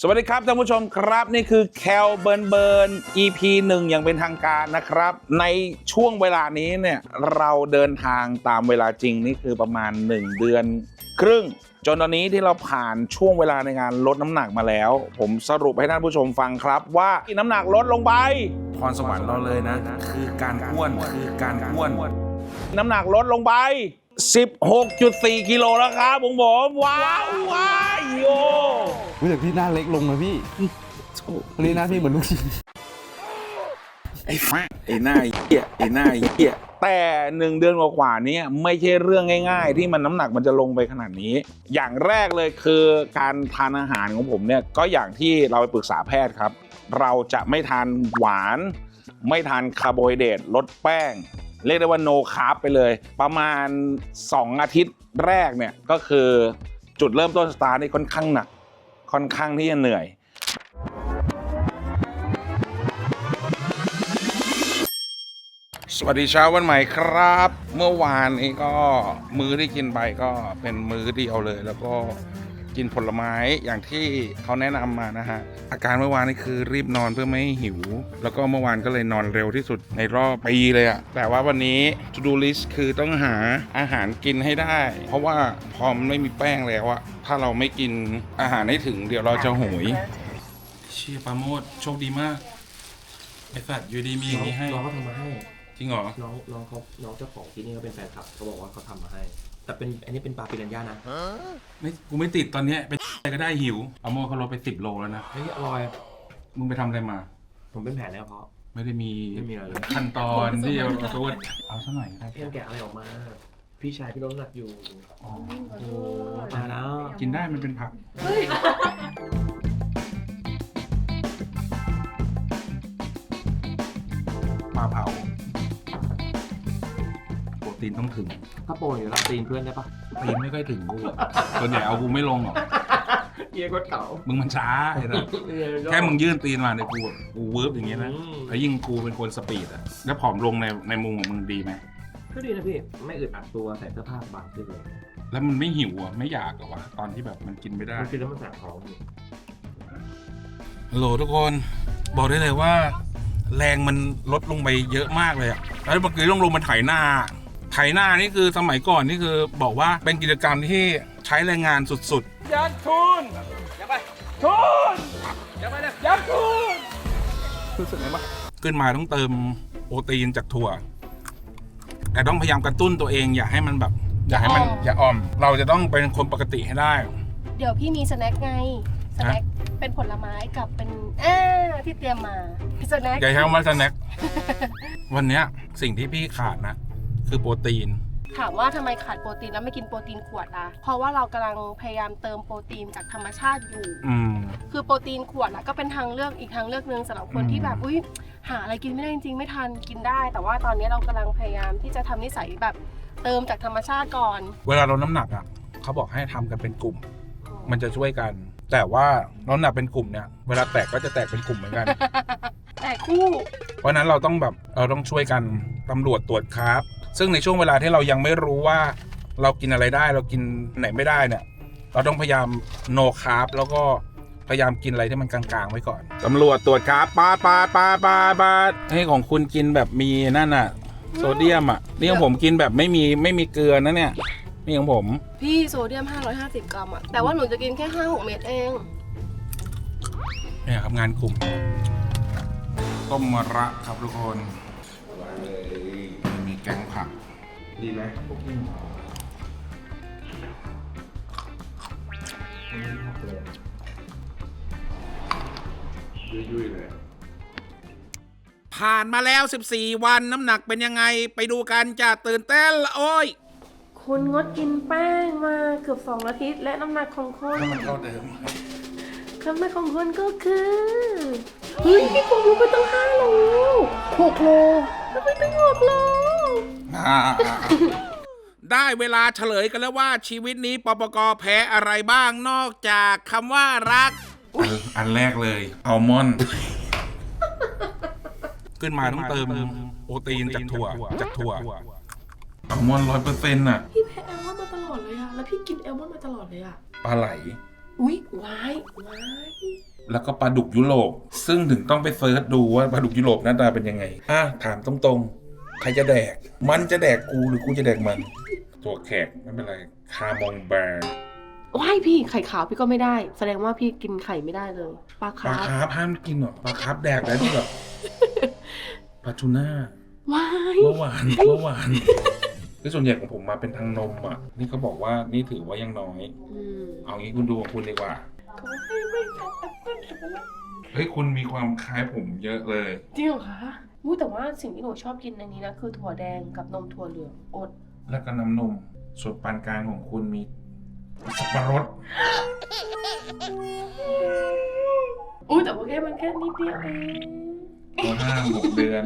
สวัสดีครับท่านผู้ชมครับนี่คือแคลเบิร์นเบิร์น EP หนึ่งอย่างเป็นทางการนะครับ ในช่วงเวลานี้เนี่ยเราเดินทางตามเวลาจริงนี่คือประมาณ 1 เดือน ครึ่ง จนตอนนี้ที่เราผ่านช่วงเวลาในการลดน้ำหนักมาแล้ว ผมสรุปให้ท่านผู้ชมฟังครับว่าน้ำหนักลดลงไปพรสวรรค์เราเลยนะ คือการอ้วนคือการอ้วน น้ำหนักลดลงไป 16.4 กิโลแล้วครับผมผมว้าวว้ายโยรู้สึกพี่หน้าเล็กลงนะพี่วันนี้หน้าพี่เหมือนลูกชิ้นไอ้ไอ้หน้าเหี้ยไอ้หน้าเหี้ยแต่หนึ่งเดือนกว่าๆเนี้ไม่ใช่เรื่องง่าย ๆ ที่มันน้ำหนักมันจะลงไปขนาดนี้ อย่างแรกเลยคือการทานอาหารของผมเนี่ยก็อย่างที่เราไปปรึกษาแพทย์ครับ เราจะไม่ทานหวาน ไม่ทานคาร์โบไฮเดรตลดแป้ง เรียกได้ว่าโนคาร์บไปเลย ประมาณ 2 อาทิตย์แรกเนี่ยก็คือจุดเริ่มต้นสตาร์ทนี่ค่อนข้างหนัก ค่อนข้างที่จะเหนื่อย สวัสดีเช้าวันใหม่ครับ เมื่อวานนี้ก็มื้อที่กินไปก็เป็นมื้อเดียวเลยแล้วก็ กินผลไม้อย่างที่เขาแนะนำมานะฮะ อาการเมื่อวานนี่คือรีบนอนเพื่อไม่ให้หิว แล้วก็เมื่อวานก็เลยนอนเร็วที่สุดในรอบปีเลยอะแต่ว่าวันนี้ to do list คือต้องหาอาหารกินให้ได้ เพราะว่าพอมันไม่มีแป้งแล้วอะถ้าเราไม่กินอาหารให้ถึงเดี๋ยวเราจะโหยเชียปาโมดโชคดีมากไอสัตว์อยู่ดีมีอย่างนี้ให้น้องเขาทำมาให้จริงเหรอน้องน้องเขาน้องเจ้าของที่นี่เขาเป็นแฟนคลับเขาบอกว่าเขาทำมาให้ แต่เป็นอันนี้เป็นปลาปิรันย่านะไม่กูไม่ติดตอนเนี้ยไปอะไรก็ได้หิวอาโมเขาลดไปสิบโลแล้วนะ เฮ้ยอร่อยมึงไปทำอะไรมา ผมเป็นแผลแล้วเพราะ ไม่ได้มีไม่มีอะไรเลย ขั้นตอนที่จะเอาตัวเอาซะหน่อยก็ได้ พี่ยังแกะอะไรออกมา พี่ชายพี่ลดน้ำหนักอยู่อ๋อโอ้ตายแล้ว กินได้มันเป็นผักปลา ตีนต้องถึง ถ้าโปรอยู่รับตีนเพื่อนได้ปะตีนไม่ค่อยถึงกูอะส่วนใหญ่เอากูไม่ลงหรอกเยี่ยก็เก่ามึงมันช้าไอ้สัสแค่มึงยื่นตีนมาในยกูแบบกูเวิร์บอย่างเงี้ยนะแล้วยิ่งกูเป็นคนสปีดอะแล้วผอมลงในในมุมของมึงดีไหมก็ดีนะพี่ไม่อึดอัดตัวใส่เสื้อผ้าสบายขึ้นเลยแล้วมันไม่หิวอะไม่อยากเหรอวะตอนที่แบบมันกินไม่ได้มันกินแล้วมันแสบท้องพี่ฮัลโหลทุกคนบอกได้เลยว่า แรงมันลดลงไปเยอะมากเลยอะแล้วเมื่อกี้ลงลงมันไถหน้า ไถหน้านี่คือสมัยก่อนนี่คือบอกว่าเป็นกิจกรรมที่ใช้แรงงานสุดๆยัดทุนยัดไปทุนยัดไปเลยยัดทุนรู้สึกไงบ้างขึ้นมาต้องเติมโปรตีนจากถั่ว แต่ต้องพยายามกระตุ้นตัวเองอย่าให้มันแบบ อย่าให้มันอย่าอ่อม เราจะต้องเป็นคนปกติให้ได้ เดี๋ยวพี่มีสแน็คไงสแน็คเป็นผลไม้กับเป็นอ่าที่เตรียมมาสแน็คอย่าใช้คำว่าสแน็ควันเนี้ยสิ่งที่พี่ขาดนะ คือโปรตีน ถามว่าทำไมขาดโปรตีนแล้วไม่กินโปรตีนขวดอะเพราะว่าเรากำลังพยายามเติมโปรตีนจากธรรมชาติอยู่ อืม คือโปรตีนขวดอะก็เป็นทางเลือกอีกทางเลือกหนึ่งสำหรับคนที่แบบอุ้ยหาอะไรกินไม่ได้จริงๆไม่ทันกินได้ แต่ว่าตอนนี้เรากำลังพยายามที่จะทำนิสัยแบบเติมจากธรรมชาติก่อนเวลาลดน้ำหนักอะเขาบอกให้ทำกันเป็นกลุ่ม มันจะช่วยกัน แต่ว่าลดน้ำหนักเป็นกลุ่มเนี่ยเวลาแตกก็จะแตกเป็นกลุ่มเหมือนกัน แต่คู่ เพราะฉะนั้นเราต้องแบบเราต้องช่วยกันตำรวจตรวจคาร์บ ซึ่งในช่วงเวลาที่เรายังไม่รู้ว่าเรากินอะไรได้ เรากินไหนไม่ได้เนี่ย เราต้องพยายามโนคาร์บแล้วก็พยายามกินอะไรที่มันกลางๆไว้ก่อนตำรวจตรวจคาร์บปาดปาดปาดปาดปาดให้ของคุณกินแบบมีนั่นน่ะ โซเดียมอะนี่ของผมกินแบบไม่มีไม่มีเกลือนะเนี่ยนี่ของผม พี่โซเดียม 550 กรัมอะแต่ว่าหนูจะกินแค่ 5-6 เม็ดเอง เนี่ยครับงานกลุ่มต้มมะระครับทุกคนมีแกงผัก ดีไหมผ่านมาแล้ว 14 วันน้ำหนักเป็นยังไงไปดูกันจะตื่นเต้นละโอ้ย คุณงดกินแป้งมาเกือบ2อาทิตย์และน้ำหนักของคุณถ้ามันเท่าเดิมน้ำหนักของคุณก็คือ เฮ้ยพี่ผมลงไปตั้ง5โล6โล ทำไมตั้ง6โลอ่าได้เวลาเฉลยกันแล้วว่าชีวิตนี้ปปกแพ้อะไรบ้างนอกจากคำว่ารัก อันแรกเลยอัลมอนด์ขึ้นมาต้องเติมโปรตีนจากถั่วจากถั่ว อัลมอนด์ร้อยเปอร์เซ็นต์อะพี่แพ้แอลมอนด์มาตลอดเลยอะแล้วพี่กินแอลมอนด์มาตลอดเลยอะปลาไหล อุ๊ยว้ายว้าย แล้วก็ปลาดุกยุโรปซึ่งถึงต้องไปเซิร์ชดูว่าปลาดุกยุโรปหน้าตาเป็นยังไงอะถามตรงๆ ใครจะแดก มันจะแดกกูหรือกูจะแดกมัน ตัวแขกไม่เป็นไรคามองแบร์ว้ายพี่ไข่ขาวพี่ก็ไม่ได้ แสดงว่าพี่กินไข่ไม่ได้เลยปลาปลาคาร์ฟคาร์ฟห้ามกินเหรอปลาคาร์ฟแดกได้ที่แบบปลาทูน่า ว้ายเมื่อวานเมื่อวานคือส่วนใหญ่ของผมมาเป็นทางนมอะ นี่เขาบอกว่านี่ถือว่ายังน้อย อืมเอางี้คุณดูของคุณดีกว่า เฮ้ยคุณมีความคล้ายผมเยอะเลย จริงเหรอคะอู้แต่ว่าสิ่งที่หนูชอบกินในนี้นะคือถั่วแดงกับนมถั่วเหลืองอด แล้วก็น้ำนมส่วนปานกลางของคุณมีสับปะรดอู้แต่ว่าแค่มันแค่นิดเดียวเองตัวห้าหกเดือน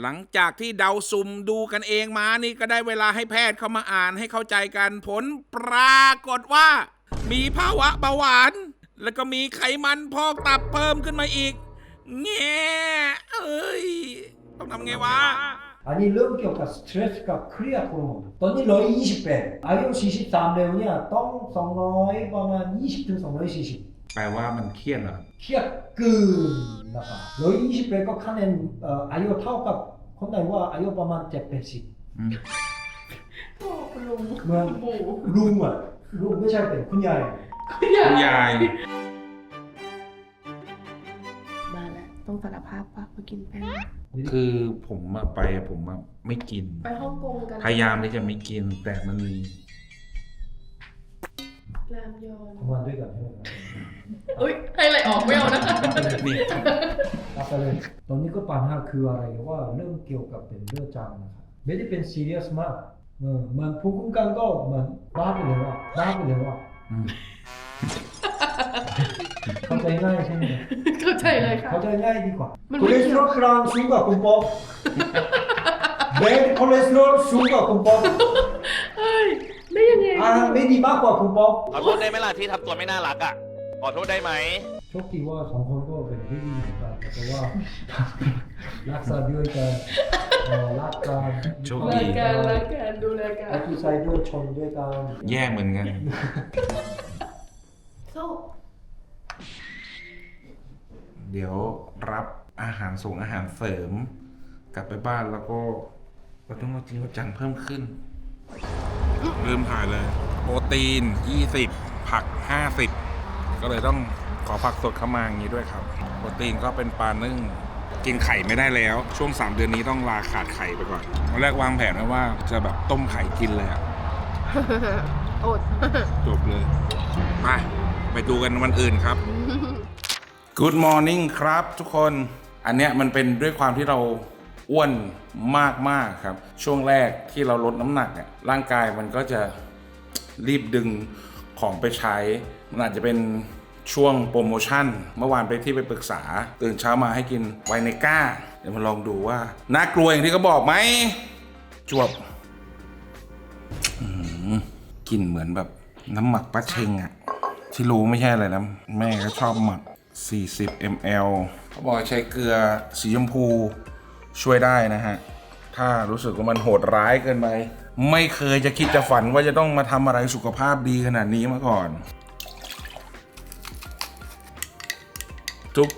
หลังจากที่เดาซุ่มดูกันเองมานี่ก็ได้เวลาให้แพทย์เข้ามาอ่านให้เข้าใจกันผลปรากฏว่า มีภาวะเบาหวาน แล้วก็มีไขมันพอกตับเพิ่มขึ้นมาอีก แง่เอ้ย ต้องทำไงวะ 아니 런격과 스트레스가 크리아 호르몬 또니 러이 20배 아이오 43레오니아 똥 성너이 바만 20등 성너이 40 แปลว่ามันเครียดเหรอ 키가 끈 나가 러이 20배 거 카넨 어, 아이오 타오가 콘나이와 아이오 바만 780 อืม โอ้คุณลุง เมื่อ หมู ลุงอ่ะลุงไม่ใช่เป็น คุณยายคุณยาย มาแล้วต้องสารภาพว่าเขากินแป้งคือผมมาไปผมมาไม่กิน ไปฮ่องกงกันพยายามที่จะไม่กินแต่มันมีรามยอน그만ด้วยกันใช่ไหมครับอุ้ยให้อะไรออกไม่เอานะคะนี่อาไปเลยตอนนี้ก็ปัญหาคืออะไรว่าเรื่องเกี่ยวกับเป็นเลือดจางนะครับไม่ได้เป็นซีเรียสมากเออมันภูมิคุ้มกันก็มันบ้าไปเลยว่ะบ้าไปเลยว่ะอืม เข้าใจง่ายใช่ไหมเข้าใจเลยค่ะ เข้าใจง่ายดีกว่ามันคไม่อเลสเกี่เตยวอรอลครามสูงกว่าคุณป๊อปเบนคอเลสเตอรอลสูงกว่าคุณป๊อปเฮ้ย ได้ยังไงอาหารไม่ดีมากกว่าคุณป๊อปขอโทษได้ไหมล่ะที่ทำตัวไม่น่ารักอะ ขอโทษได้ไหม โชคดีว่าสองคนก็เป็นที่ดีเหมือนกันแต่ว่า รักษาด้วยกันเอ่อรักกันโชคดี รายการรายการดูรายการไอที่ใส่ด้วยชนด้วยกัน แย่เหมือนกัน โซ่ เดี๋ยวรับอาหารส่งอาหารเสริม กลับไปบ้านแล้วก็เราต้องเอาจริงเอาจังเพิ่มขึ้นลืมถ่ายเลย โปรตีน 20 ผัก 50 ก็เลยต้องขอผักสดเข้ามาอย่างนี้ด้วยครับ โปรตีนก็เป็นปลานึ่งกินไข่ไม่ได้แล้ว ช่วง 3 เดือนนี้ต้องลาขาดไข่ไปก่อนตอนแรกวางแผนไว้ว่าจะแบบต้มไข่กินเลยอะอดจบเลย ไป ไปดูกันวันอื่นครับ Good morning ครับทุกคน อันเนี้ยมันเป็นด้วยความที่เราอ้วนมากๆครับ ช่วงแรกที่เราลดน้ำหนักเนี่ยร่างกายมันก็จะรีบดึงของไปใช้ มันอาจจะเป็นช่วงโปรโมชั่น เมื่อวานไปที่ไปปรึกษา ตื่นเช้ามาให้กินไวเนก้า เดี๋ยวมาลองดูว่า น่ากลัวอย่างที่เขาบอกไหม จวบกลิ่นเหมือนแบบน้ำหมักปลาเชงอะที่รู้ไม่ใช่อะไรนะ แม่ก็ชอบหมัก 40 ml เขาบอกใช้เกลือสีชมพูช่วยได้นะฮะ ถ้ารู้สึกว่ามันโหดร้ายเกินไป ไม่เคยจะคิดจะฝันว่าจะต้องมาทำอะไรสุขภาพดีขนาดนี้มาก่อน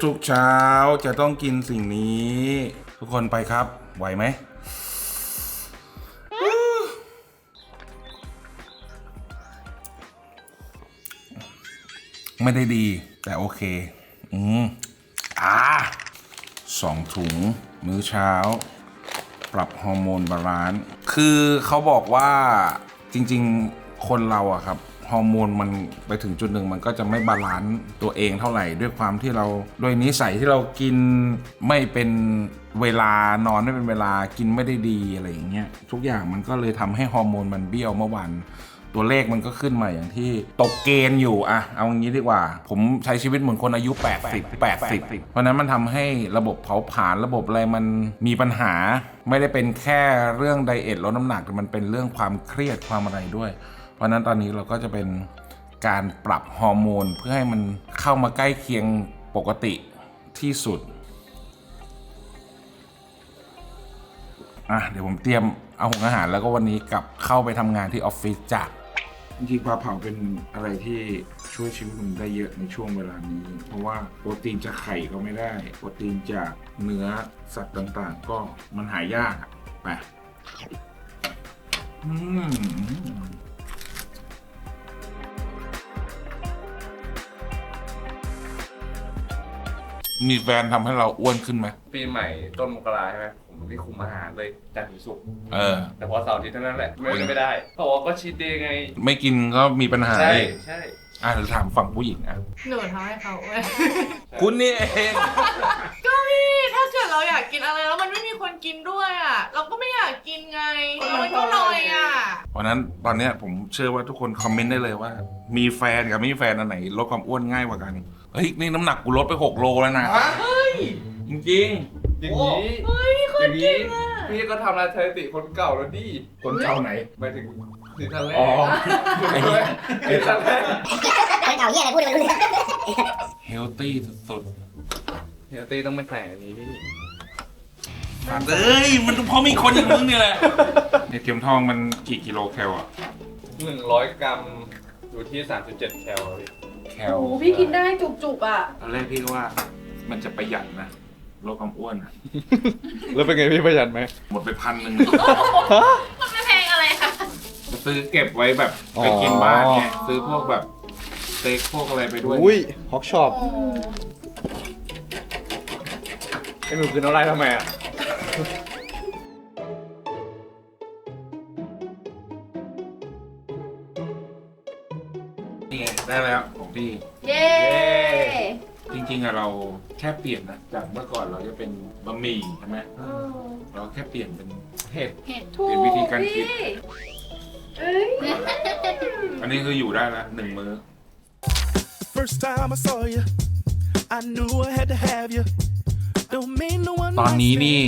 ทุกๆเช้าจะต้องกินสิ่งนี้ ทุกคนไปครับ ไหวไหมไม่ได้ดีแต่โอเค อืมอ่าสองถุง มื้อเช้า ปรับฮอร์โมนบาลานซ์คือเขาบอกว่าจริง ๆ คนเราอะครับฮอร์โมนมันไปถึงจุดหนึ่งมันก็จะไม่บาลานซ์ตัวเองเท่าไหร่ ด้วยความที่เราด้วยนิสัยที่เรากินไม่เป็นเวลานอนไม่เป็นเวลากินไม่ได้ดีอะไรอย่างเงี้ยทุกอย่างมันก็เลยทำให้ฮอร์โมนมันเบี้ยวเมื่อวาน ตัวเลขมันก็ขึ้นมาอย่างที่ตกเกณฑ์อยู่อะเอางี้ดีกว่า ผมใช้ชีวิตเหมือนคนอายุ 80 80 เพราะฉะนั้นมันทำให้ระบบเผาผลาญระบบอะไรมันมีปัญหา ไม่ได้เป็นแค่เรื่องไดเอทลดน้ำหนักแต่มันเป็นเรื่องความเครียดความอะไรด้วย เพราะฉะนั้นตอนนี้เราก็จะเป็นการปรับฮอร์โมนเพื่อให้มันเข้ามาใกล้เคียงปกติที่สุดอะเดี๋ยวผมเตรียมเอาหุงอาหารแล้วก็วันนี้กลับเข้าไปทำงานที่ออฟฟิศจ้ จริงๆปลาเผาเป็นอะไรที่ช่วยชีวิตผมได้เยอะในช่วงเวลานี้ เพราะว่าโปรตีนจากไข่ก็ไม่ได้ โปรตีนจากเนื้อสัตว์ต่างๆ ก็มันหายากอะไปอืม มีแฟนทำให้เราอ้วนขึ้นไหมปีใหม่ต้นมกราใช่ไหมผมที่คุมอาหารเลยจันทร์ถึงศุกร์เออ แต่พอเสาร์อาทิตย์เท่านั้นแหละไม่ไม่ได้เพราะว่าก็ชีตเดย์ไง ไม่กินก็มีปัญหาใช่อีกใช่อะหรือถามฝั่งผู้หญิงอะ หนูทำให้เขาเว้ยคุณนี่เอง ก็พี่ถ้าเกิดเราอยากกินอะไรแล้วมันไม่มีคนกินด้วยอะ เราก็ไม่อยากกินไงมันก็ลอยอะ เพราะฉะนั้นตอนเนี้ยผมเชื่อว่าทุกคนคอมเมนต์ได้เลยว่า มีแฟนกับไม่มีแฟนอันไหนลดความอ้วนง่ายกว่ากัน เฮ้ยนี่น้ำหนักกูลดไป6โลแล้วนะจริงอย่างนี้อย่างนี้พี่ก็ทำลายสถิติคนเก่าแล้วดิๆคนเก่าไหน หมายถึงซีซั่นแรกอ๋อไอ้เหี้ยซีซั่นแรกคนเก่าเฮียอะไรพูดเลยไม่รู้เรื่องเฮลตี้สุดเฮียตี้ต้องไม่ใส่อันนี้พี่ๆสัตว์เอ้ย มันเพราะมีคนอย่างมึงนี่แหละเนี่ยเข็มทองมันกี่กิโลแคลอะหนึ่งร้อยกรัมอยู่ที่สามสิบเจ็ดแคลอะพี่ แคโอ้ลโหพี่กินได้จุกๆอะ ตอนแรกพี่ก็ว่ามันจะประหยัดนะลดความอ้วนอะแล้วเป็นไงพี่ประหยัดไหม หมดไปพันหนึ่งมันไม่แพงอะไรค่ะ ซื้อเก็บไว้แบบไปกินบ้านไงซื้อพวกแบบสเต็กพวกอะไรไปด้วยอุ้ยฮอกช็อปไอ้หนูคือน้ำลายทำไมอะ ไงได้แล้วของพี่ เย้จริงๆอะเราแค่เปลี่ยนนะจากเมื่อก่อนเราจะเป็นบะหมี่ใช่ไหมเราแค่เปลี่ยนเป็นเห็ดถูเปลี่ยนวิธีการคิด พี่เอ้ยอันนี้คืออยู่ได้ละหนึ่งมื้อ First time I saw you, I knew I had to have you. Don't mean no one ตอน else นี้ said นี่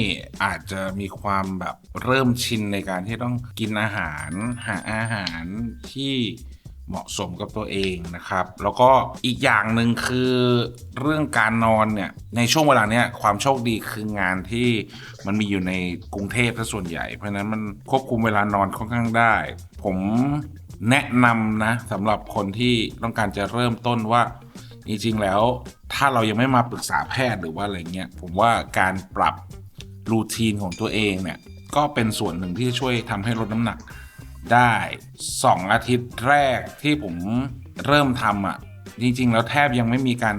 อาจจะมีความแบบเริ่มชินในการที่ต้องกินอาหาร หาอาหารที่ เหมาะสมกับตัวเองนะครับ แล้วก็อีกอย่างหนึ่งคือเรื่องการนอนเนี่ยในช่วงเวลาเนี้ยความโชคดีคืองานที่มันมีอยู่ในกรุงเทพซะส่วนใหญ่ เพราะนั้นมันควบคุมเวลานอนค่อนข้างได้ ผมแนะนำนะสำหรับคนที่ต้องการจะเริ่มต้นว่าจริงๆแล้วถ้าเรายังไม่มาปรึกษาแพทย์หรือว่าอะไรเงี้ยผมว่าการปรับรูทีนของตัวเองเนี่ยก็เป็นส่วนหนึ่งที่ช่วยทำให้ลดน้ำหนัก ได้ 2 อาทิตย์แรกที่ผมเริ่มทำอะ จริง ๆ แล้วแทบยังไม่มีการ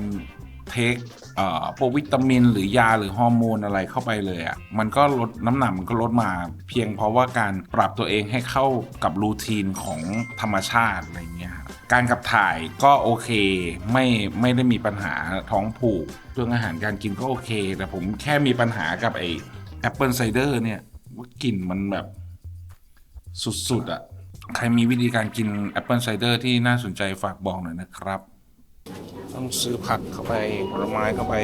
เทคเอ่อพวกวิตามินหรือยาหรือฮอร์โมนอะไรเข้าไปเลยอะ มันก็ลดน้ำหนักมันก็ลดมา เพียงเพราะว่าการปรับตัวเองให้เข้ากับรูทีนของธรรมชาติอะไรเงี้ยครับการขับถ่ายก็โอเค ไม่ไม่ได้มีปัญหาท้องผูกเรื่องอาหารการกินก็โอเค แต่ผมแค่มีปัญหากับไอ้แอปเปิลไซเดอร์เนี่ยว่ากลิ่นมันแบบ สุดๆอะ่ะ ใครมีวิธีการกินแอปเปิลไซเดอร์ที่น่าสนใจฝากบอกหน่อยนะครับ ต้องซื้อผักเข้าไปผลไม้เข้าไป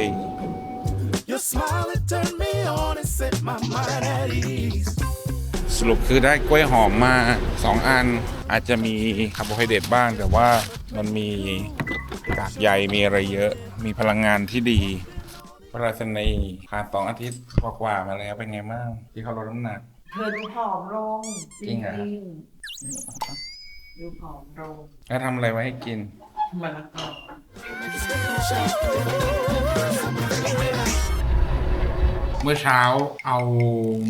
Your smile it turned me on and set my mind at ease. สรุปคือได้กล้วยหอมมา 2 อัน อาจจะมีคาร์โบไฮเดรตบ้าง แต่ว่ามันมีกากใยมีอะไรเยอะ มีพลังงานที่ดี พระราชนีผ่านสองอาทิตย์กว่าๆมาแล้วเป็นไงบ้างที่เขาลดน้ำหนัก เธอดูผอมลงจริงเหรอดูผอมลงแล้วทำอะไรไว้ให้กิน มะละกอเมื่อเช้าเอา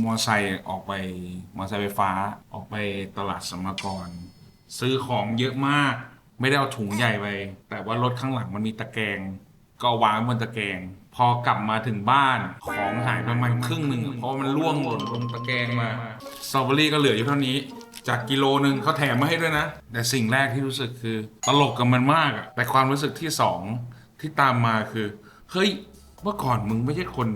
มอไซค์ออกไป มอไซค์ไฟฟ้าออกไปตลาดสมกร ซื้อของเยอะมาก ไม่ได้เอาถุงใหญ่ไป แต่ว่ารถข้างหลังมันมีตะแกรง ก็วางบนตะแกรงพอกลับมาถึงบ้านของหายประมาณครึ่งหนึ่งเพราะมันล่วงหล่นลงตะแกรงมาสตรอเบอรี่ก็เหลืออยู่เท่านี้ จากกิโลหนึ่งเขาแถมมาให้ด้วยนะ แต่สิ่งแรกที่รู้สึกคือตลกกับมันมากอะแต่ความรู้สึกที่สองที่ตามมาคือเฮ้ยเมื่อก่อนมึงไม่ใช่คน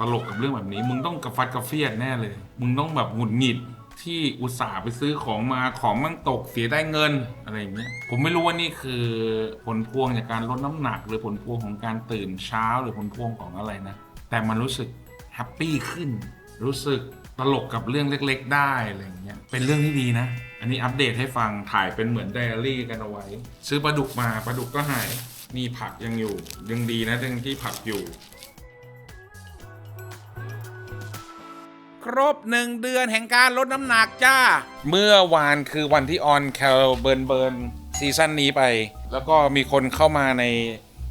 ตลกกับเรื่องแบบนี้ มึงต้องกระฟัดกระเฟียดแน่เลย มึงต้องแบบหงุดหงิด ที่อุตส่าห์ไปซื้อของมาของมันตกเสียได้เงินอะไรอย่างเงี้ยผมไม่รู้ว่านี่คือผลพวงจากการลดน้ำหนัก หรือผลพวงของการตื่นเช้าหรือผลพวงของอะไรนะ แต่มันรู้สึกแฮปปี้ขึ้น รู้สึกตลกกับเรื่องเล็ก ๆ ได้อะไรอย่างเงี้ยเป็นเรื่องที่ดีนะ อันนี้อัปเดตให้ฟังถ่ายเป็นเหมือนไดอารี่กันเอาไว้ ซื้อปลาดุกมาปลาดุกก็หายมีผักยังอยู่ยังดีนะยังที่ผักอยู่ ครบหนึ่งเดือนแห่งการลดน้ำหนักจ้า เมื่อวานคือวันที่ออนแคลเบิร์นเบิร์นซีซั่นนี้ไป แล้วก็มีคนเข้ามาใน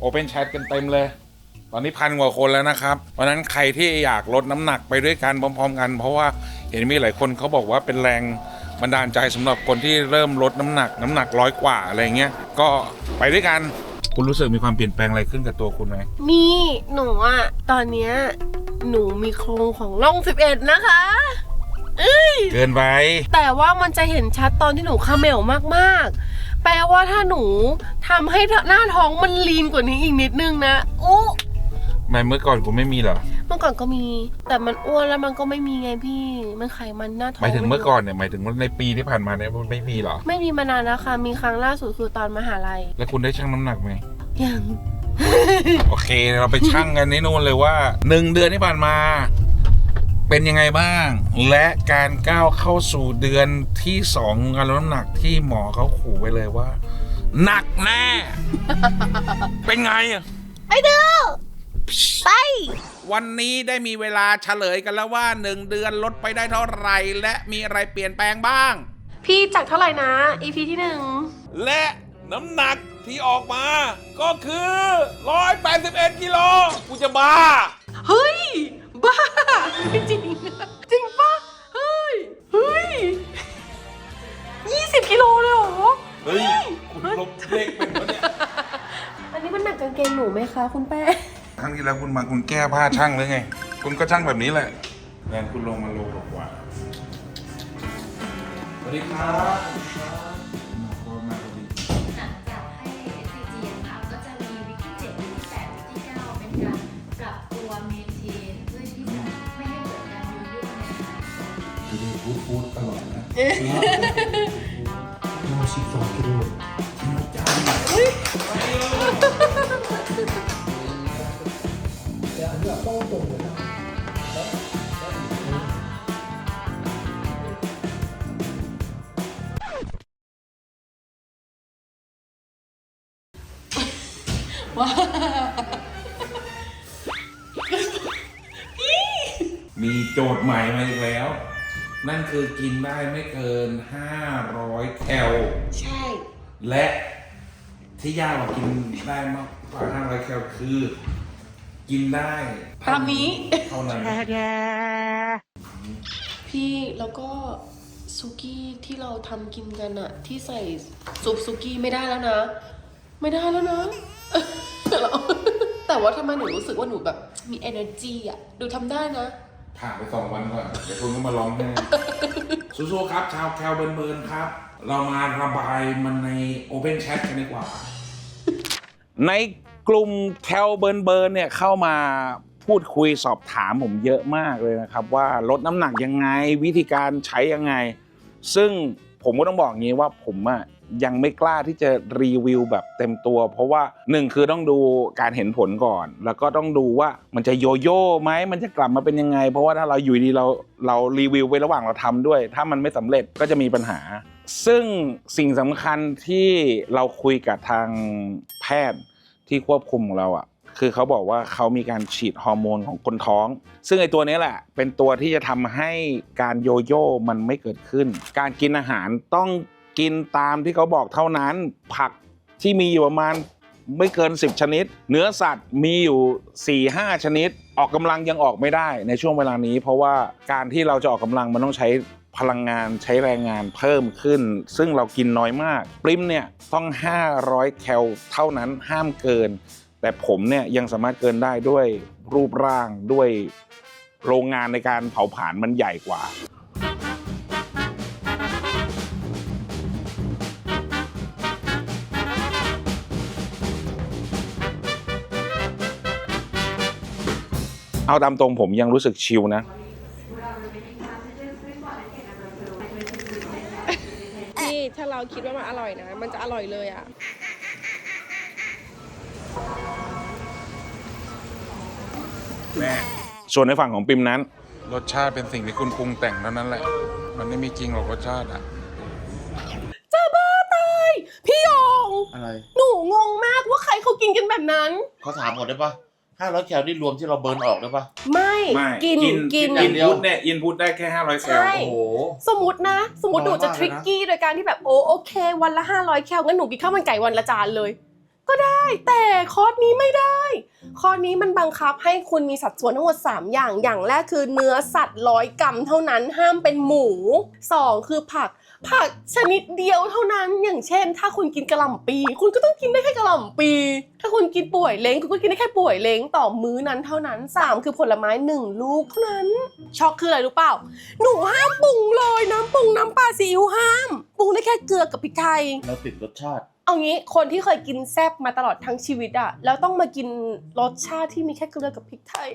Open Chat กันเต็มเลย ตอนนี้พันกว่าคนแล้วนะครับ เพราะฉะนั้นใครที่อยากลดน้ำหนักไปด้วยกันพร้อม ๆ กัน เพราะว่าเห็นมีหลายคนเขาบอกว่าเป็นแรงบันดาลใจสำหรับคนที่เริ่มลดน้ำหนัก น้ำหนักร้อยกว่าอะไรเงี้ยก็ไปด้วยกัน คุณรู้สึกมีความเปลี่ยนแปลงอะไรขึ้นกับตัวคุณไหม มีหนูอะตอนเนี้ย หนูมีโครงของร่อง 11 นะคะ เอ้ย เกินไป แต่ว่ามันจะเห็นชัดตอนที่หนูเขมวมากๆ แปลว่าถ้าหนูทำให้หน้าท้องมันลีนกว่านี้อีกนิดนึงนะอู้ทำไมเมื่อก่อนคุณไม่มีเหรอเมื่อก่อนก็มี แต่มันอ้วนแล้วมันก็ไม่มีไงพี่ มันไขมันหน้าท้องหมายถึงเมื่อก่อนเนี่ยหมายถึงว่าในปีที่ผ่านมาเนี่ยมันไม่มีเหรอ ไม่มีมานานแล้วค่ะ มีครั้งล่าสุดคือตอนมหาลัย แล้วคุณได้ชั่งน้ำหนักไหมยัง โอเคเราไปชั่งกันในนู่นเลยว่าหนึ่งเดือนที่ผ่านมา เป็นยังไงบ้าง และการก้าวเข้าสู่เดือนที่สองของการลดน้ำหนักที่หมอเขาขู่ไว้เลยว่า หนักแน่ เป็นไงอะไปดู ไป วันนี้ได้มีเวลาเฉลยกันแล้วว่าหนึ่งเดือนลดไปได้เท่าไหร่และมีอะไรเปลี่ยนแปลงบ้าง พี่จากเท่าไหร่นะ EP ที่หนึ่ง และน้ำหนัก ที่ออกมา ก็คือ 181กิโลกูจะบ้า เฮ้ย บ้า ไม่จริง จริงปะเฮ้ย เฮ้ยยี่สิบกิโลเลยเหรอ เฮ้ย คุณลบเลขเป็นปะเนี่ย อันนี้มันหนักกางเกงหนูไหมคะคุณแป้ครั้งที่แล้วคุณมาคุณแก้ผ้าช่างหรือไง คุณก็ช่างแบบนี้แหละแรงคุณลงมาโลกว่าสวัสดีครับ もうしそうけど気持ち悪いいや、今ポンポンだなว้ามีโจทย์ใหม่มาอีกแล้ว นั่นคือกินได้ไม่เกิน 500 แคล ใช่ และที่ยากกว่ากินได้มากกว่า500 แคลคือ กินได้ตามนี้ เท่านั้นพี่แล้วก็ซุกี้ที่เราทำกินกันอะที่ใส่ซุปซุกี้ไม่ได้แล้วนะ ไม่ได้แล้วนะเราแต่ว่าทำไมหนูรู้สึกว่าหนูแบบมี energy อะหนูทำได้นะ ผ่านไปสองวันก่อน เดี๋ยวคุณก็มาร้องไห้สู้ๆครับ ชาวแคลเบิร์นเบิร์นครับ เรามาระบายมันใน Open Chat กันดีกว่า ในกลุ่มแคลเบิร์นเบิร์นเนี่ยเข้ามาพูดคุยสอบถามผมเยอะมากเลยนะครับ ว่าลดน้ำหนักยังไงวิธีการใช้ยังไง ซึ่ง ผมก็ต้องบอกงี้ว่าผมอะยังไม่กล้าที่จะรีวิวแบบเต็มตัว เพราะว่าหนึ่งคือต้องดูการเห็นผลก่อน แล้วก็ต้องดูว่ามันจะโยโย่ไหมมันจะกลับมาเป็นยังไง เพราะว่าถ้าเราอยู่ดีเราเรารีวิวไว้ระหว่างเราทำด้วย ถ้ามันไม่สำเร็จก็จะมีปัญหา ซึ่งสิ่งสำคัญที่เราคุยกับทางแพทย์ที่ควบคุมของเราอะ คือเขาบอกว่าเขามีการฉีดฮอร์โมนของคนท้อง ซึ่งไอตัวนี้แหละ เป็นตัวที่จะทำให้การโยโย่มันไม่เกิดขึ้น การกินอาหารต้องกินตามที่เขาบอกเท่านั้น ผักที่มีอยู่ประมาณไม่เกิน 10 ชนิด เนื้อสัตว์มีอยู่ 4-5 ชนิด ออกกำลังยังออกไม่ได้ในช่วงเวลานี้ เพราะว่าการที่เราจะออกกำลังมันต้องใช้พลังงานใช้แรงงานเพิ่มขึ้น ซึ่งเรากินน้อยมาก ปริมเนี่ยต้อง 500 แคลเท่านั้นห้ามเกิน แต่ผมเนี่ยยังสามารถเกินได้ด้วยรูปร่างด้วยโรงงานในการเผาผลาญมันใหญ่กว่า เอาตามตรงผมยังรู้สึกชิลนะ นี่ถ้าเราคิดว่ามันอร่อยนะ มันจะอร่อยเลยอะ แม่ส่วนในฝั่งของปิมนั้น รสชาติเป็นสิ่งที่คุณปรุงแต่งเท่านั้นแหละ มันไม่มีจริงหรอกรสชาติอะ จะบ้าตาย พี่ยองอะไรหนูงงมากว่าใครเขากินกันแบบนั้น เขาถามหมดได้ปะห้าร้อยแคลนี่รวมที่เราเบิร์นออกได้ปะ ไม่ไม่กิน กิน อินพุตเนี่ยอินพุตได้แค่ 500แคลใช่ โอ้โห สมมตินะ สมมติหนูจะน้อยมากทริกเลยนะกี้โดยการที่แบบโอ้โอเค วันละ 500 แคลงั้นหนูกินข้าวมันไก่วันละจานเลย ก็ได้ แต่คอร์สนี้ไม่ได้ คอร์สนี้มันบังคับให้คุณมีสัดส่วนทั้งหมด 3 อย่าง อย่างแรกคือเนื้อสัตว์ร้อยกรัมเท่านั้น ห้ามเป็นหมู 2 คือผัก ผักชนิดเดียวเท่านั้น อย่างเช่น ถ้าคุณกินกระหล่ำปี คุณก็ต้องกินได้แค่กระหล่ำปี ถ้าคุณกินป่วยเล้งคุณก็กินได้แค่ป่วยเล้งต่อมื้อนั้นเท่านั้น 3 คือผลไม้หนึ่งลูกเท่านั้น ช็อกคืออะไรรู้เปล่า หนูห้ามปรุงเลยน้ำปรุงน้ำปลาซีอิ๊วห้าม ปรุงได้แค่เกลือกับพริกไทยเราติดรสชาติ เอางี้คนที่เคยกินแซ่บมาตลอดทั้งชีวิตอะแล้วต้องมากินรสชาติที่มีแค่เกลือกับพริกไทย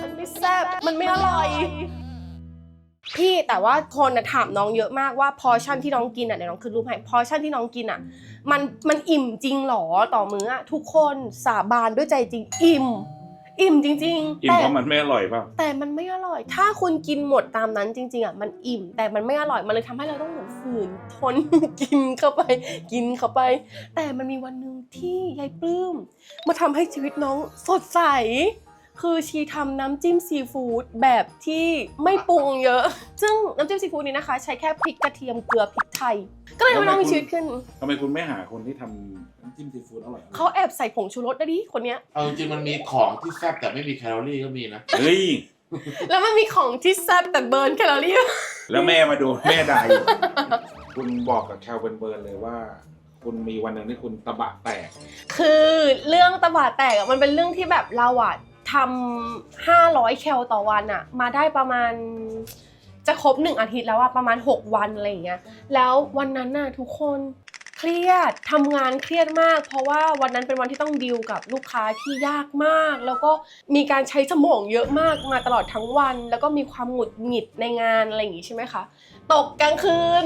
มันไม่แซ่บมันไม่อร่อย พี่แต่ว่าคนน่ะถามน้องเยอะมากว่าพอชั่นที่น้องกินอะเดี๋ยวน้องขึ้นรูปให้พอชั่นที่น้องกินอะมันมันอิ่มจริงหรอต่อมื้ออะทุกคนสาบานด้วยใจจริง อิ่ม อิ่มจริง ๆ อิ่มแต่เพราะมันไม่อร่อยเปล่าแต่มันไม่อร่อย ถ้าคุณกินหมดตามนั้นจริง ๆอะมันอิ่มแต่มันไม่อร่อยมันเลยทำให้เราต้องเหมือน ฝืนทน กินเข้าไป กินเข้าไป แต่มันมีวันหนึ่งที่ยายปลื้มมาทำให้ชีวิตน้องสดใส คือชีทำน้ำจิ้มซีฟู้ดแบบที่ไม่ปรุงเยอะ ซึ่งน้ำจิ้มซีฟู้ดนี้นะคะ ใช้แค่พริกกระเทียมเกลือพริกไทย ก็เลยทำให้น้องมีชีวิตขึ้น ทำไมคุณไม่หาคนที่ทำน้ำจิ้มซีฟู้ดอร่อยเขาแอบใส่ผงชูรสได้ดิคนเนี้ย เอาจริงๆมันมีของที่แซ่บแต่ไม่มีแคลอรี่ก็มีนะ เฮ้ย แล้วมันมีของที่แซ่บแต่เบิร์นแคลอรี่ แล้วแม่มาดูแม่ด่าอยู่ คุณบอกกับแคลเบิร์นเบิร์นเลยว่า คุณมีวันหนึ่งที่คุณตะบะแตก คือเรื่องตะบาแตกอะมันเป็นเรื่องที่แบบเราอะทำ500แคลต่อวันอะมาได้ประมาณ จะครบหนึ่งอาทิตย์แล้วอะประมาณ 6 วันอะไรอย่างเงี้ยแล้ววันนั้นน่ะทุกคน เครียดทำงานเครียดมาก เพราะว่าวันนั้นเป็นวันที่ต้องดีลกับลูกค้าที่ยากมาก แล้วก็มีการใช้สมองเยอะมากมาตลอดทั้งวัน แล้วก็มีความหงุดหงิดในงานอะไรอย่างงี้ใช่ไหมคะตกกลางคืน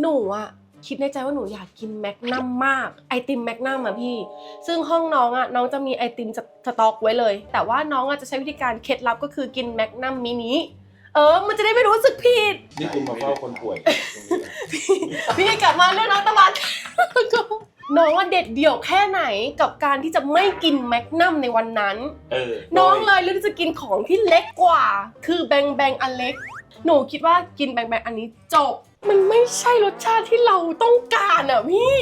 หนูอะคิดในใจว่าหนูอยากกินแมกนัมมากไอติมแมกนัมอะพี่ ซึ่งห้องน้องอะน้องจะมีไอติมสต็อกไว้เลย แต่ว่าน้องอะจะใช้วิธีการเคล็ดลับก็คือกินแมกนัมมินิ เออ มันจะได้ไม่รู้สึกผิด นี่คุณมาเฝ้าคนป่วยพี่กลับมาเรื่องน้องตะวัน น้องว่าเด็ดเดี่ยวแค่ไหนกับการที่จะไม่กินแมกนัมในวันนั้น เออน้องเลยเลือกที่จะกินของที่เล็กกว่า คือแบงแบงอันเล็ก หนูคิดว่ากินแบงแบงอันนี้จบ มันไม่ใช่รสชาติที่เราต้องการอะพี่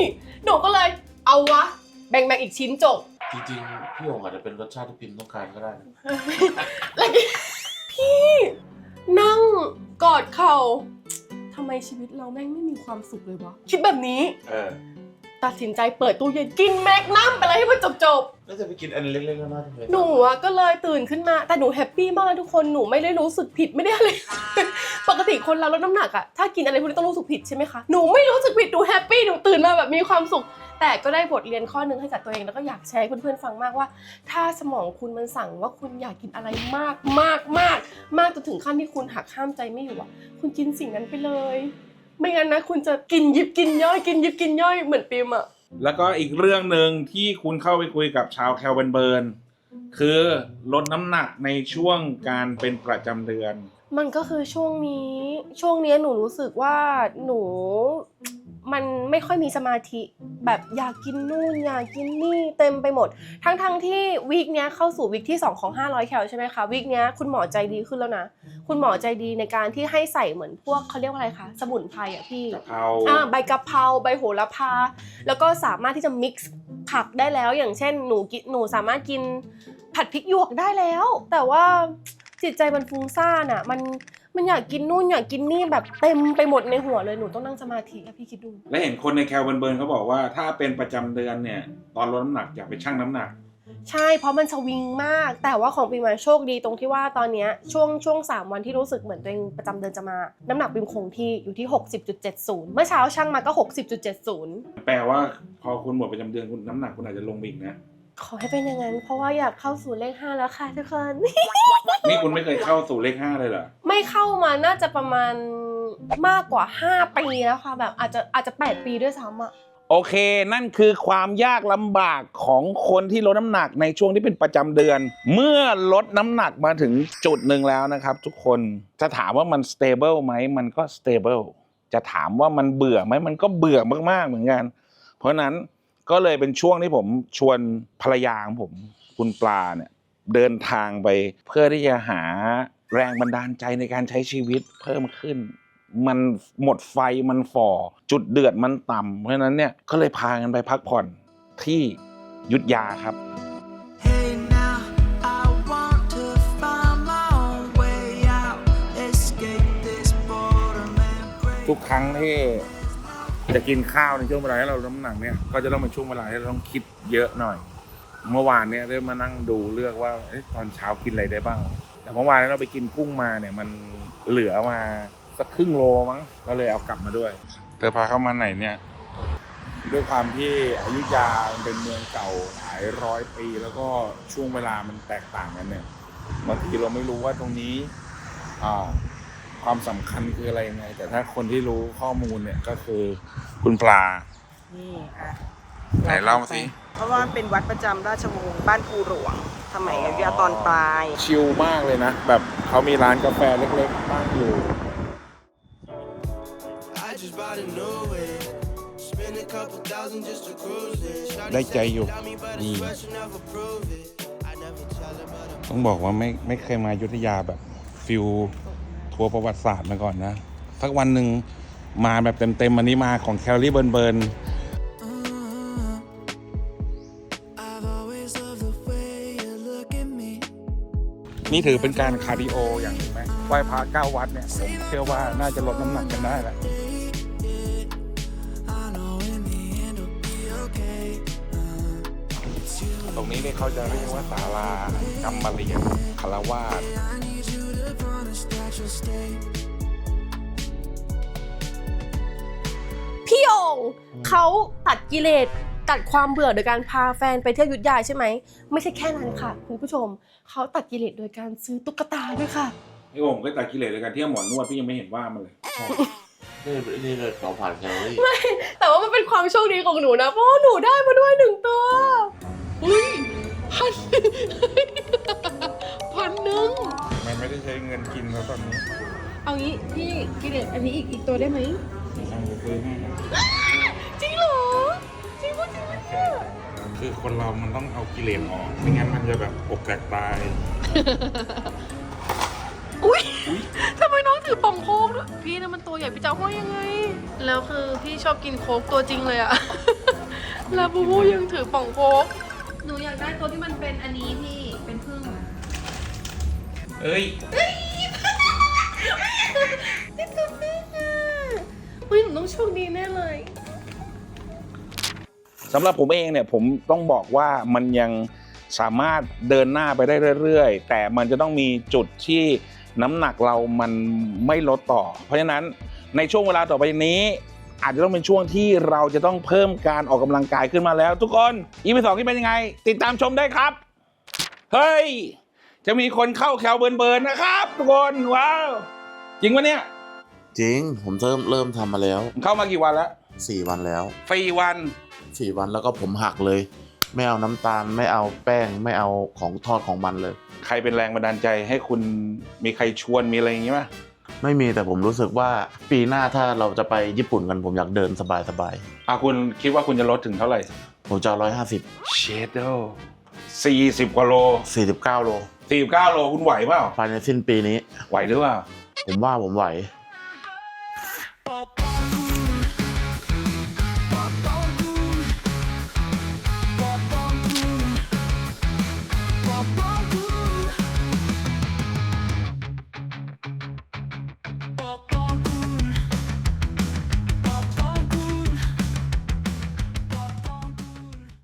หนูก็เลยเอาวะ แบงแบงอีกชิ้นจบ จริงๆพี่หงอาจจะเป็นรสชาติที่พิมพ์ต้องการก็ได้นะแล้วก็พี่ นั่งกอดเข่าทำไมชีวิตเราแม่งไม่มีความสุขเลยวะ คิดแบบนี้ เออ ตัดสินใจเปิดตู้เย็นกินแมกนัมไปเลยให้มันจบจบๆแล้วจะไปกินอันเล็กๆแล้วนะทำไมหนูอะก็เลยตื่นขึ้นมา แต่หนูแฮปปี้มากทุกคนหนูไม่ได้รู้สึกผิดไม่ได้อะไร ปกติคนเราลดน้ำหนักอะถ้ากินอะไรพวกนี้ต้องรู้สึกผิดใช่ไหมคะหนูไม่รู้สึกผิดหนูแฮปปี้หนูตื่นมาแบบมีความสุข แต่ก็ได้บทเรียนข้อหนึ่งให้กับตัวเองแล้วก็อยากแชร์ให้เพื่อนๆฟังมากว่า ถ้าสมองคุณมันสั่งว่าคุณอยากกินอะไรมากมากมากมากจนถึงขั้นที่คุณหักห้ามใจไม่อยู่อะคุณกินสิ่งนั้นไปเลย ไม่งั้นนะคุณจะกินยิบกินย่อยกินยิบกินย่อยเหมือนปิมอะแล้วก็อีกเรื่องหนึ่งที่คุณเข้าไปคุยกับชาวแคลเบิร์นเบิร์นคือลดน้ำหนักในช่วงการเป็นประจำเดือน มันก็คือช่วงนี้ ช่วงเนี้ยหนูรู้สึกว่าหนู มันไม่ค่อยมีสมาธิแบบอยากกินนู่นอยากกินนี่เต็มไปหมด ทั้งทั้งๆที่วีคเนี้ยเข้าสู่วีคที่ 2 ของ 500 แคลใช่ไหมคะวีคเนี้ยคุณหมอใจดีขึ้นแล้วนะ คุณหมอใจดีในการที่ให้ใส่เหมือนพวกเขาเรียกว่าอะไรคะสมุนไพรอะพี่กะเพราอ่าใบกะเพราใบโหระพา แล้วก็สามารถที่จะมิกซ์ผักได้แล้ว อย่างเช่นหนูกินหนูสามารถกินผัดพริกหยวกได้แล้ว แต่ว่าจิตใจมันฟุ้งซ่านอะมัน มันอยากกินนู่นอยากกินนี่แบบเต็มไปหมดในหัวเลยหนูต้องนั่งสมาธิอะพี่คิดดู และเห็นคนในแคลเบิร์นเบิร์นเขาบอกว่าถ้าเป็นประจำเดือนเนี่ย ตอนลดน้ำหนักอย่าไปชั่งน้ำหนัก ใช่เพราะมันสวิงมาก แต่ว่าของปีใหม่โชคดีตรงที่ว่าตอนเนี้ยช่วงช่วง 3 วันที่รู้สึกเหมือนตัวเองประจำเดือนจะมา น้ำหนักปีมคงที่อยู่ที่ 60.70 เมื่อเช้าช่างมาก็ 60.70 แปลว่าพอคุณหมดประจำเดือนคุณน้ำหนักคุณอาจจะลงไปอีกนะ ขอให้เป็นอย่างนั้น เพราะว่าอยากเข้าสู่เลข5แล้วค่ะทุกคน นี่คุณไม่เคยเข้าสู่เลขห้าเลยเหรอ ไม่เข้ามาน่าจะประมาณมากกว่า 5 ปีแล้วค่ะ แบบอาจจะอาจจะ 8 ปีด้วยซ้ำอะโอเค นั่นคือความยากลำบากของคนที่ลดน้ำหนักในช่วงที่เป็นประจำเดือน เมื่อลดน้ำหนักมาถึงจุดหนึ่งแล้วนะครับทุกคนจะถามว่ามัน stable ไหมมันก็ stable จะถามว่ามันเบื่อไหมมันก็เบื่อมากๆเหมือนกัน เพราะฉะนั้น ก็เลยเป็นช่วงที่ผมชวนภรรยาของผมคุณปลาเนี่ยเดินทางไปเพื่อที่จะหาแรงบันดาลใจในการใช้ชีวิตเพิ่มขึ้น มันหมดไฟมันฝ่อ จุดเดือดมันต่ำเพราะฉะนั้นเนี่ยก็เลยพากันไปพักผ่อนที่ยุทธยาครับ Hey now, I want to find my own way out. Escape this boredom and break. ทุกครั้งที่ จะกินข้าวในช่วงเวลาที่เราลดน้ำหนักเนี่ยก็จะต้องเป็นช่วงเวลาที่เราต้องคิดเยอะหน่อย เมื่อวานเนี่ยได้มานั่งดูเลือกว่าเอ๊ะตอนเช้ากินอะไรได้บ้าง แต่เมื่อวานเราไปกินกุ้งมาเนี่ยมันเหลือมาสักครึ่งโลมั้งก็เลยเอากลับมาด้วย เธอพาเข้ามาไหนเนี่ย ด้วยความที่อยุธยามันเป็นเมืองเก่าหลายร้อยปี แล้วก็ช่วงเวลามันแตกต่างกันเนี่ยบางทีเราไม่รู้ว่าตรงนี้อ่า ความสำคัญคืออะไรยังไง แต่ถ้าคนที่รู้ข้อมูลเนี่ยก็คือคุณปลา นี่อะไหนเล่ามาสิ เพราะว่ามันเป็นวัดประจำราชวงศ์บ้านภูหลวงสมัยอยุธยาตอนปลาย ชิลมากเลยนะ แบบเขามีร้านกาแฟเล็กๆตั้งอยู่ I just bought a new way. Spend a couple thousand just to cruise it. Shawty ได้ใจ said อยู่ without me, but ดี it's fresh, you never prove it. I never tell her, but I'm ต้องบอกว่าไม่ไม่เคยมาอยุธยาแบบฟิล ทัวร์ประวัติศาสตร์มาก่อนนะ สักวันหนึ่งมาแบบเต็มๆอันนี้มาของแคลรี่เบิร์นเบิร์นนี่ถือเป็นการคาร์ดิโออย่างหนึงไหมไหว้พระเก้าวัดเนี่ยผมเชื่อว่าน่าจะลดน้ำหนักกันได้แหละตรงนี้เนี่ยเขาจะเรียกว่าศาลากรรมเรียนคารวาส พี่โองเขาตัดกิเลสตัดความเบื่อโดยการพาแฟนไปเที่ยวอยุทธยาใช่ไหม ไม่ใช่แค่นั้นค่ะ คุณผู้ชม เขาตัดกิเลสโดยการซื้อตุ๊กตาด้วยค่ะ พี่ผมก็ตัดกิเลสเลยการเที่ยวหมอนวดพี่ยังไม่เห็นว่ามันเลย นี่นี่เลยเผาผ่านแคลอรี่แต่ว่ามันเป็นความโชคดีของหนูนะ เพราะว่าหนูได้มาด้วยหนึ่งตัวอุ้ยพันพันหนึ่งมัน ไม่ได้ใช้เงินกินแล้วตอนนี้เอางี้พี่กิเลสอันนี้อีกอีกตัวได้ไหมทางจะซื้อให้จริงเหรอจริงปะจริงปะคือคนเรามันต้องเอากิเลสออกไม่งั้นมันจะแบบอกแตกตาย อุ้ยทำไมน้องถือป่องโค้กด้วยพี่นะมันตัวใหญ่พี่จะห้อยยังไง แล้วคือพี่ชอบกินโค้กตัวจริงเลยอะแล้วบูบูยังถือป่องโค้กหนูอยากได้ตัวที่มันเป็นอันนี้พี่เป็นพึ่ง เอ้ยนี่ตัวพึ่งอะเฮ้ยหนูต้องโชคดีแน่เลย สำหรับผมเองเนี่ยผมต้องบอกว่ามันยังสามารถเดินหน้าไปได้เรื่อยๆ แต่มันจะต้องมีจุดที่น้ำหนักเรามันไม่ลดต่อ เพราะฉะนั้นในช่วงเวลาต่อไปนี้ อาจจะต้องเป็นช่วงที่เราจะต้องเพิ่มการออกกำลังกายขึ้นมาแล้ว ทุกคนอีพีสองที่เป็นยังไง ติดตามชมได้ครับ เฮ้ย จะมีคนเข้าแคลเบิร์นเบิร์นนะครับ ทุกคนว้าวจริงปะเนี่ยจริง ผมเริ่มเริ่มทำมาแล้วเข้ามากี่วันแล้วสี่วันแล้วฟรีวันสี่วันแล้วก็ผมหักเลย ไม่เอาน้ำตาลไม่เอาแป้งไม่เอาของทอดของมันเลย ใครเป็นแรงบันดาลใจให้คุณมีใครชวนมีอะไรอย่างงี้ไหมไม่มีแต่ผมรู้สึกว่าปีหน้าถ้าเราจะไปญี่ปุ่นกันผมอยากเดินสบายสบายอะคุณคิดว่าคุณจะลดถึงเท่าไหร่ๆผมจะร้อยห้าสิบเชดโดสี่สิบกว่าโลสี่สิบเก้าโล สี่สิบเก้าโลคุณไหวเปล่าภายในสิ้นปีนี้ไหวหรือเปล่า ผมว่าผมไหว